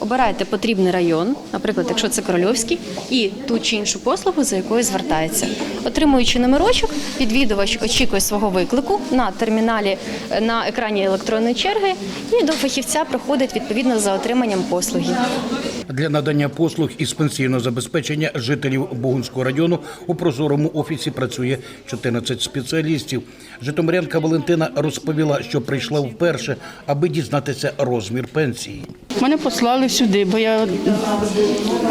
обираєте потрібний район, наприклад, якщо це Корольовський, і ту чи іншу послугу, за якою звертається. Отримуючи номерочок, відвідувач очікує свого виклику на терміналі е, на екрані електронної черги і до фахівця проходить відповідно за отриманням послуги. Для надання послуг із пенсійного забезпечення жителів Богунського району у прозорому офісі працює 14 спеціалістів. Житомирянка Валентина розповіла, що прийшла вперше, аби дізнатися розмір пенсії. Мене послали сюди, бо я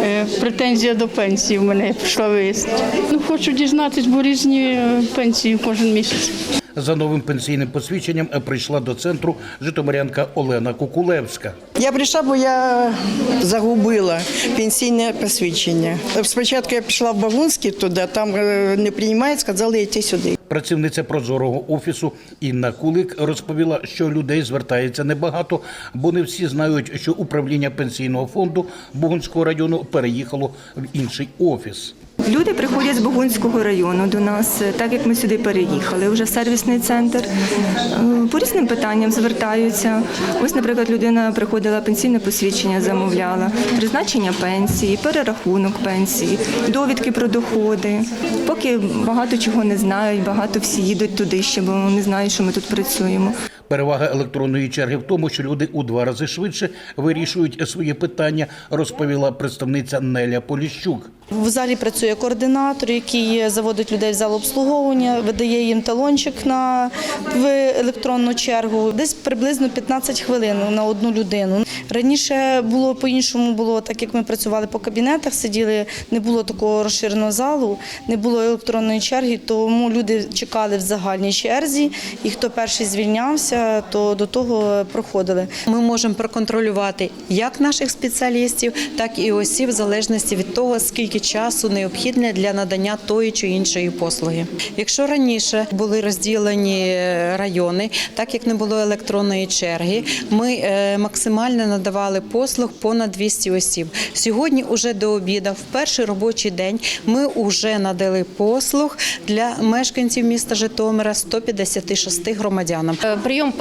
е, претензія до пенсії в мене пішла виїзд. Ну, хочу дізнатись, бо різні е, пенсії кожен місяць. За новим пенсійним посвідченням прийшла до центру житомирянка Олена Кукулевська. Я прийшла, бо я загубила пенсійне посвідчення. Спочатку я пішла в Багунський туди, там е, не приймають, сказали йти сюди. Працівниця прозорого офісу Інна Кулик розповіла, що людей звертається небагато, бо не всі знають, що управління пенсійного фонду Богунського району переїхало в інший офіс. Люди приходять з Богунського району до нас, так як ми сюди переїхали, вже сервісний центр. Е, По різним питанням звертаються. Ось, наприклад, людина приходила пенсійне посвідчення, замовляла, призначення пенсії, перерахунок пенсії, довідки про доходи. Поки багато чого не знають, багато всі їдуть туди ще, бо не знають, що ми тут працюємо. Перевага електронної черги в тому, що люди у два рази швидше вирішують свої питання, розповіла представниця Неля Поліщук. В залі працює координатор, який заводить людей в зал обслуговування, видає їм талончик на в електронну чергу. Десь приблизно 15 хвилин на одну людину. Раніше було по-іншому, було так як ми працювали по кабінетах, сиділи, не було такого розширеного залу, не було електронної черги, тому люди чекали в загальній черзі, і хто перший звільнявся, то до того проходили. Ми можемо проконтролювати як наших спеціалістів, так і осіб в залежності від того, скільки часу необхідне для надання тої чи іншої послуги. Якщо раніше були розділені райони, так як не було електронної черги, ми е, максимально надавали послуг понад 200 осіб. Сьогодні, уже до обіду, в перший робочий день, ми вже надали послуг для мешканців міста Житомира 156 громадянам. Е, Прийом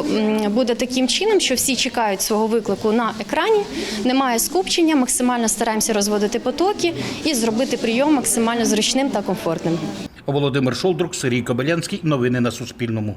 буде таким чином, що всі чекають свого виклику на екрані, немає скупчення, максимально стараємося розводити потоки і зробити прийом максимально зручним та комфортним. Володимир Шолдрук, Сергій Кобилянський. Новини на Суспільному.